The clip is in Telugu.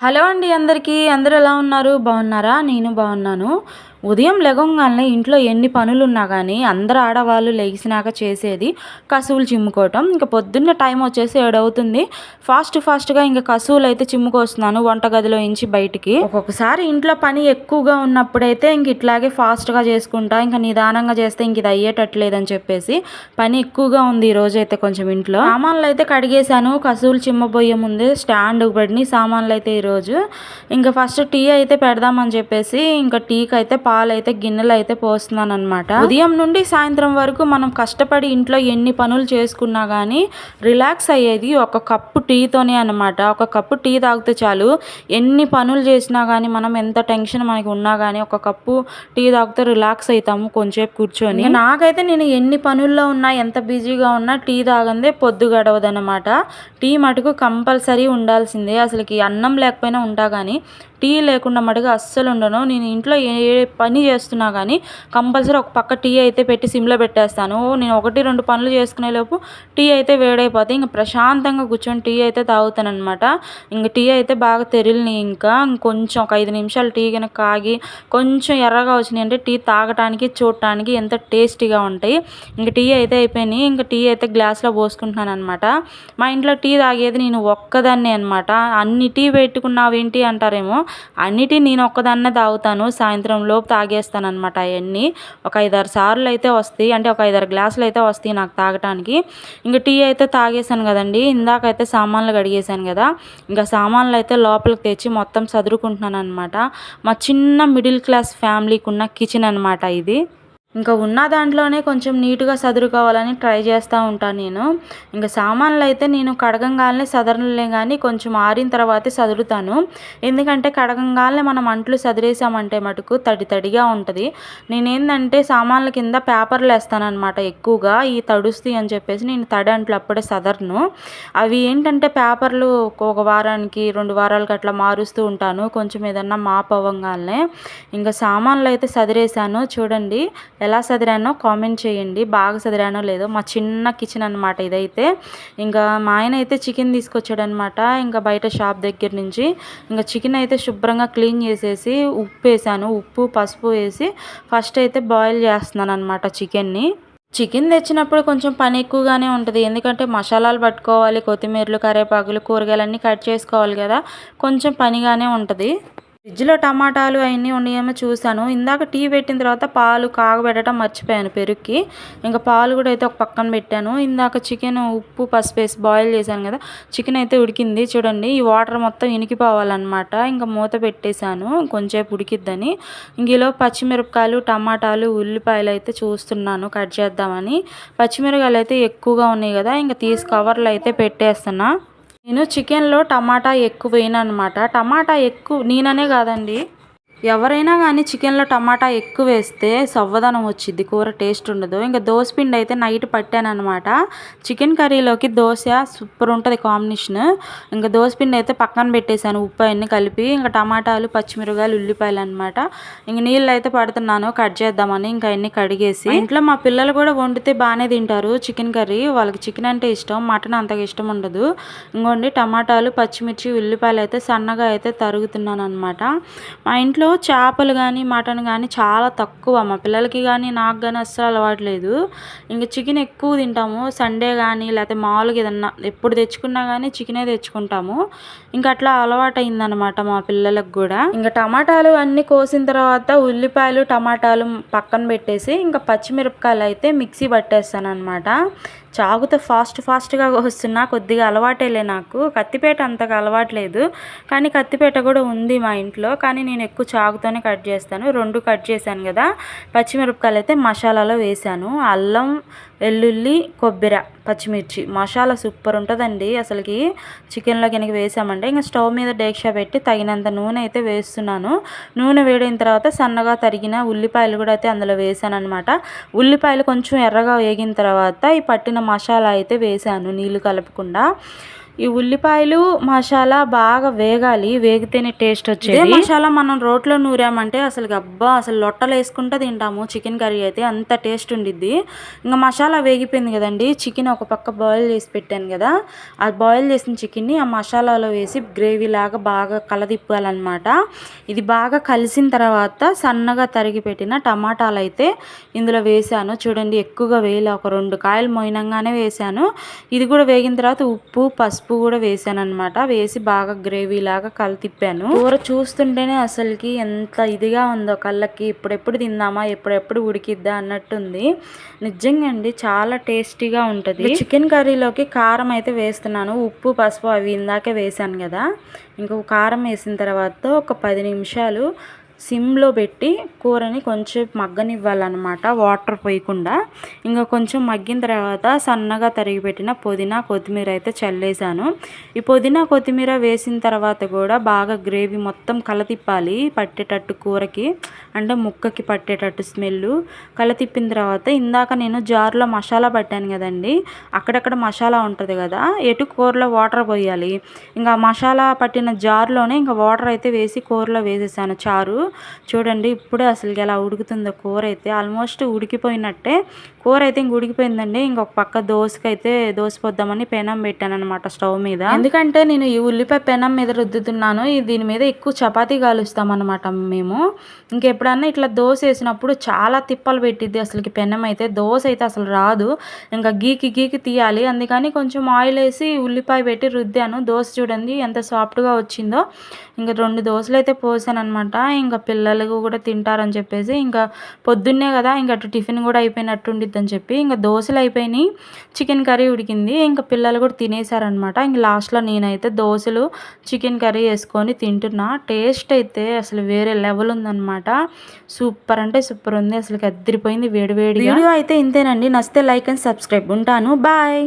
హలో అండి అందరికీ అందరూ ఎలా ఉన్నారు? బాగున్నారా? నేను బాగున్నాను. ఉదయం లెగంగానే ఇంట్లో ఎన్ని పనులు ఉన్నా కానీ అందరు ఆడవాళ్ళు లేచినాక చేసేది కసువులు చిమ్ముకోవటం. ఇంకా పొద్దున్న టైం వచ్చేసి ఏడవుతుంది. ఫాస్ట్ ఫాస్ట్గా ఇంకా కసువులు అయితే చిమ్ముకొస్తున్నాను వంటగదిలో ఇంచి బయటికి. ఒక్కొక్కసారి ఇంట్లో పని ఎక్కువగా ఉన్నప్పుడైతే ఇంక ఇట్లాగే ఫాస్ట్గా చేసుకుంటా ఇంకా నిదానంగా చేస్తే ఇంక ఇది అయ్యేటట్లేదని చెప్పేసి పని ఎక్కువగా ఉంది ఈరోజు అయితే కొంచెం ఇంట్లో. సామాన్లు అయితే కడిగేశాను కసువులు చిమ్మబోయే ముందే స్టాండ్ పడిన సామాన్లు అయితే ఈరోజు ఇంకా ఫస్ట్ టీ అయితే పెడదామని చెప్పేసి ఇంకా టీకి అయితే పాలైతే గిన్నెలు అయితే పోస్తున్నాను అనమాట ఉదయం నుండి సాయంత్రం వరకు మనం కష్టపడి ఇంట్లో ఎన్ని పనులు చేసుకున్నా కానీ రిలాక్స్ అయ్యేది ఒక కప్పు టీతోనే అనమాట ఒక కప్పు టీ తాగితే చాలు. ఎన్ని పనులు చేసినా కానీ మనం ఎంత టెన్షన్ మనకి ఉన్నా కానీ ఒక కప్పు టీ తాగితే రిలాక్స్ అవుతాము కొంచెంసేపు కూర్చొని. నాకైతే నేను ఎన్ని పనుల్లో ఉన్నా ఎంత బిజీగా ఉన్నా టీ తాగందే పొద్దు గడవదనమాట టీ మటుకు కంపల్సరీ ఉండాల్సిందే. అసలుకి అన్నం లేకపోయినా ఉంటా కానీ టీ లేకుండా మటుకు అస్సలు ఉండను. నేను ఇంట్లో ఏ పని చేస్తున్నా కానీ కంపల్సరీ ఒక పక్క టీ అయితే పెట్టి సిమ్లో పెట్టేస్తాను. నేను ఒకటి రెండు పనులు చేసుకునే లోపు టీ అయితే వేడైపోతే ఇంకా ప్రశాంతంగా కూర్చొని టీ అయితే తాగుతాను అనమాట ఇంకా టీ అయితే బాగా తెరిలిని ఇంకా. కొంచెం ఒక ఐదు నిమిషాలు టీ కనుక కాగి కొంచెం ఎర్రగా వచ్చినాయి అంటే టీ తాగటానికి చూడటానికి ఎంత టేస్టీగా ఉంటాయి. ఇంకా టీ అయితే అయిపోయినాయి. ఇంకా టీ అయితే గ్లాస్లో పోసుకుంటున్నాను అనమాట మా ఇంట్లో టీ తాగేది నేను ఒక్కదాన్నే అనమాట అన్ని టీ పెట్టుకున్నావేంటి అంటారేమో. అన్నిటి నేను ఒక్కదాన్నే తాగుతాను సాయంత్రం లోపు తాగేస్తాను అనమాట అవన్నీ. ఒక ఐదారు సార్లు అయితే వస్తాయి అంటే ఒక ఐదారు గ్లాసులు అయితే వస్తాయి నాకు తాగటానికి. ఇంకా టీ అయితే తాగేసాను కదండి ఇందాకైతే సామాన్లు కడిగేసాను కదా. ఇంకా సామాన్లు అయితే లోపలికి తెచ్చి మొత్తం చదురుకుంటున్నాను అనమాట మా చిన్న మిడిల్ క్లాస్ ఫ్యామిలీకి ఉన్న కిచెన్ అనమాట ఇది. ఇంకా ఉన్న దాంట్లోనే కొంచెం నీట్గా సదురుకోవాలని ట్రై చేస్తూ ఉంటాను నేను. ఇంకా సామాన్లు అయితే నేను కడగంగానే సదరలే కానీ కొంచెం ఆరిన తర్వాతే సదురుతాను. ఎందుకంటే కడగంగానే మనం అంట్లు సదిరేసామంటే మటుకు తడి తడిగా ఉంటుంది. నేనేందంటే సామాన్ల కింద పేపర్లు వేస్తానమాట ఎక్కువగా ఈ తడుస్తాయి అని చెప్పేసి నేను తడి అంట్లు అప్పుడే సదరను. అవి ఏంటంటే పేపర్లు ఒక వారానికి రెండు వారాలకి అట్లా మారుస్తూ ఉంటాను. కొంచెం ఏదన్నా మాప్ అవ్వగానే ఇంకా సామాన్లు అయితే సదిరేసాను. చూడండి ఎలా చదిరానో కామెంట్ చేయండి. బాగా చదిరానో లేదో. మా చిన్న కిచెన్ అనమాట ఇదైతే. ఇంకా మా ఆయన అయితే చికెన్ తీసుకొచ్చాడనమాట ఇంకా బయట షాప్ దగ్గర నుంచి. ఇంకా చికెన్ అయితే శుభ్రంగా క్లీన్ చేసేసి ఉప్పు వేసాను. ఉప్పు పసుపు వేసి ఫస్ట్ అయితే బాయిల్ చేస్తున్నాను అనమాట చికెన్ని చికెన్ తెచ్చినప్పుడు కొంచెం పని ఎక్కువగానే ఉంటుంది. ఎందుకంటే మసాలాలు పట్టుకోవాలి కొత్తిమీరలు కరివేపాకులు కూరగాయలన్నీ కట్ చేసుకోవాలి కదా. కొంచెం పనిగానే ఉంటుంది. ఫ్రిడ్జ్లో టమాటాలు అవన్నీ ఉన్నాయేమో చూశాను. ఇందాక టీ పెట్టిన తర్వాత పాలు కాగబెట్టడం మర్చిపోయాను పెరుగుకి ఇంకా పాలు కూడా అయితే ఒక పక్కన పెట్టాను. ఇందాక చికెన్ ఉప్పు పసుపు వేసి బాయిల్ చేశాను కదా చికెన్ అయితే ఉడికింది. చూడండి ఈ వాటర్ మొత్తం ఇనికిపోవాలన్నమాట. ఇంకా మూత పెట్టేశాను కొంచెంసేపు ఉడికిద్దని. ఇంకలో పచ్చిమిరపకాయలు టమాటాలు ఉల్లిపాయలు అయితే చూస్తున్నాను కట్ చేద్దామని. పచ్చిమిరపకాయలు అయితే ఎక్కువగా ఉన్నాయి కదా ఇంకా తీసి కవర్లు అయితే పెట్టేస్తున్నా. నేను చికెన్లో టమాటా ఎక్కువ వేయను అనమాట టమాటా ఎక్కువ నేననే కాదండి. ఎవరైనా కానీ చికెన్లో టమాటా ఎక్కువ వేస్తే సవ్వదనం వచ్చింది కూర టేస్ట్ ఉండదు. ఇంకా దోశ పిండి అయితే నైట్ పట్టాను అనమాట చికెన్ కర్రీలోకి దోశ సూపర్ ఉంటుంది కాంబినేషన్. ఇంకా దోశ పిండి అయితే పక్కన పెట్టేశాను ఉప్పు అన్నీ కలిపి. ఇంకా టమాటాలు పచ్చిమిరకాయలు ఉల్లిపాయలు అనమాట ఇంక నీళ్ళు అయితే పడుతున్నాను. కట్ చేద్దామని ఇంకా అన్ని కడిగేసి. ఇంట్లో మా పిల్లలు కూడా వండితే బాగానే తింటారు చికెన్ కర్రీ. వాళ్ళకి చికెన్ అంటే ఇష్టం మటన్ అంతగా ఇష్టం ఉండదు. ఇంకోండి టమాటాలు పచ్చిమిర్చి ఉల్లిపాయలు అయితే సన్నగా అయితే తరుగుతున్నాను అనమాట మా ఇంట్లో చేపలు కానీ మటన్ కానీ చాలా తక్కువ. మా పిల్లలకి కానీ నాకు కానీ అస్సలు అలవాటు లేదు. ఇంకా చికెన్ ఎక్కువ తింటాము. సండే కానీ లేకపోతే మామూలుగా ఏదన్నా ఎప్పుడు తెచ్చుకున్నా కానీ చికెనే తెచ్చుకుంటాము. ఇంకా అట్లా అలవాటు అయిందనమాట మా పిల్లలకు కూడా. ఇంకా టమాటాలు అన్నీ కోసిన తర్వాత ఉల్లిపాయలు టమాటాలు పక్కన పెట్టేసి ఇంకా పచ్చిమిరపకాయలు అయితే మిక్సీ పట్టేస్తాను అనమాట చాకుతో ఫాస్ట్ ఫాస్ట్గా వస్తున్నా కొద్దిగా అలవాటేలే నాకు. కత్తిపేట అంతగా అలవాట్లేదు కానీ కత్తిపేట కూడా ఉంది మా ఇంట్లో. కానీ నేను ఎక్కువ చాకుతోనే కట్ చేస్తాను. రెండు కట్ చేశాను కదా. పచ్చిమిరపకాయలు అయితే మసాలాలో వేసాను అల్లం వెల్లుల్లి కొబ్బరి పచ్చిమిర్చి. మసాలా సూపర్ ఉంటుందండి. అసలుకి చికెన్లో కనుక వేసామంటే ఇంకా స్టవ్ మీద డేక్షా పెట్టి తగినంత నూనె అయితే వేస్తున్నాను. నూనె వేడిన తర్వాత సన్నగా తరిగిన ఉల్లిపాయలు కూడా అయితే అందులో వేసాను అనమాట ఉల్లిపాయలు కొంచెం ఎర్రగా వేగిన తర్వాత ఈ పట్టిన మసాలా అయితే వేసాను నీళ్ళు కలపకుండా. ఈ ఉల్లిపాయలు మసాలా బాగా వేగాలి. వేగితేనే టేస్ట్ వచ్చేది. మసాలా మనం రోట్లో నూరామంటే అసలు అబ్బా అసలు లొట్టలు వేసుకుంటే తింటాము. చికెన్ కర్రీ అయితే అంత టేస్ట్ ఉండిద్ది. ఇంకా మసాలా వేగిపోయింది కదండి. చికెన్ ఒక పక్క బాయిల్ చేసి పెట్టాను కదా. ఆ బాయిల్ చేసిన చికెన్ని ఆ మసాలాలో వేసి గ్రేవీ లాగా బాగా కలదిప్పాలన్నమాట. ఇది బాగా కలిసిన తర్వాత సన్నగా తరిగి పెట్టిన టమాటాలు అయితే ఇందులో వేసాను. చూడండి ఎక్కువగా వేయలే. ఒక రెండు కాయలు మోయినంగానే వేసాను. ఇది కూడా వేగిన తర్వాత ఉప్పు పసుపు కూడా వేసాను అనమాట వేసి బాగా గ్రేవీ లాగా కలితిప్పాను కూర చూస్తుంటేనే అసలుకి ఎంత ఇదిగా ఉందో కళ్ళకి. ఎప్పుడెప్పుడు తిందామా ఎప్పుడెప్పుడు ఉడికిద్దా అన్నట్టుంది. నిజంగా అండి చాలా టేస్టీగా ఉంటుంది. చికెన్ కర్రీలోకి కారం అయితే వేస్తున్నాను. ఉప్పు పసుపు అవి ఇందాకే వేసాను కదా. ఇంకొక కారం వేసిన తర్వాత ఒక పది నిమిషాలు సిమ్లో పెట్టి కూరని కొంచెం మగ్గనివ్వాలన్నమాట వాటర్ పోయకుండా. ఇంకా కొంచెం మగ్గిన తర్వాత సన్నగా తరిగి పెట్టిన పుదీనా కొత్తిమీర అయితే చల్లేసాను ఈ పుదీనా కొత్తిమీర వేసిన తర్వాత కూడా బాగా గ్రేవీ మొత్తం కలతిప్పాలి పట్టేటట్టు కూరకి. అంటే ముక్కకి పట్టేటట్టు స్మెల్ కలతిప్పిన తర్వాత ఇందాక నేను జార్లో మసాలా పట్టాను కదండి అక్కడక్కడ మసాలా ఉంటుంది కదా ఎటు కూరలో వాటర్ పోయాలి. ఇంకా మసాలా పట్టిన జార్లోనే ఇంకా వాటర్ అయితే వేసి కూరలో వేసేసాను. చారు చూడండి ఇప్పుడే అసలు ఎలా ఉడుకుతుందో కూర అయితే. ఆల్మోస్ట్ ఉడికిపోయినట్టే. కూర అయితే ఇంక ఉడికిపోయిందండి. ఇంకొక పక్క దోసకైతే దోశ పొద్దామని పెనం పెట్టాను అనమాట స్టవ్ మీద. ఎందుకంటే నేను ఈ ఉల్లిపాయ పెనం మీద రుద్దుతున్నాను. దీని మీద ఎక్కువ చపాతీ కాలుస్తాం అనమాట మేము ఇంకెప్పుడన్నా ఇట్లా దోశ వేసినప్పుడు చాలా తిప్పలు పెట్టిద్ది అసలుకి పెనం అయితే. దోశ అయితే అసలు రాదు. ఇంకా గీకి గీకి తీయాలి. అందుకని కొంచెం ఆయిల్ వేసి ఉల్లిపాయ పెట్టి రుద్దాను. దోశ చూడండి ఎంత సాఫ్ట్గా వచ్చిందో. ఇంకా రెండు దోశలు అయితే పోసాను అనమాట ఇంకా పిల్లలకు కూడా తింటారని చెప్పేసి ఇంకా పొద్దున్నే కదా ఇంకా అటు టిఫిన్ కూడా అయిపోయినట్టు ఉండిద్దని చెప్పి ఇంకా దోశలు అయిపోయినాయి చికెన్ కర్రీ ఉడికింది ఇంకా పిల్లలు కూడా తినేసారనమాట ఇంక లాస్ట్లో నేనైతే దోశలు చికెన్ కర్రీ వేసుకొని తింటున్నా. టేస్ట్ అయితే అసలు వేరే లెవెల్ ఉందన్నమాట సూపర్ అంటే సూపర్ ఉంది అసలు అద్దరిపోయింది వేడి వేడి వీడియో అయితే ఇంతేనండి. నచ్చితే లైక్ అండ్ సబ్స్క్రైబ్. ఉంటాను. బాయ్.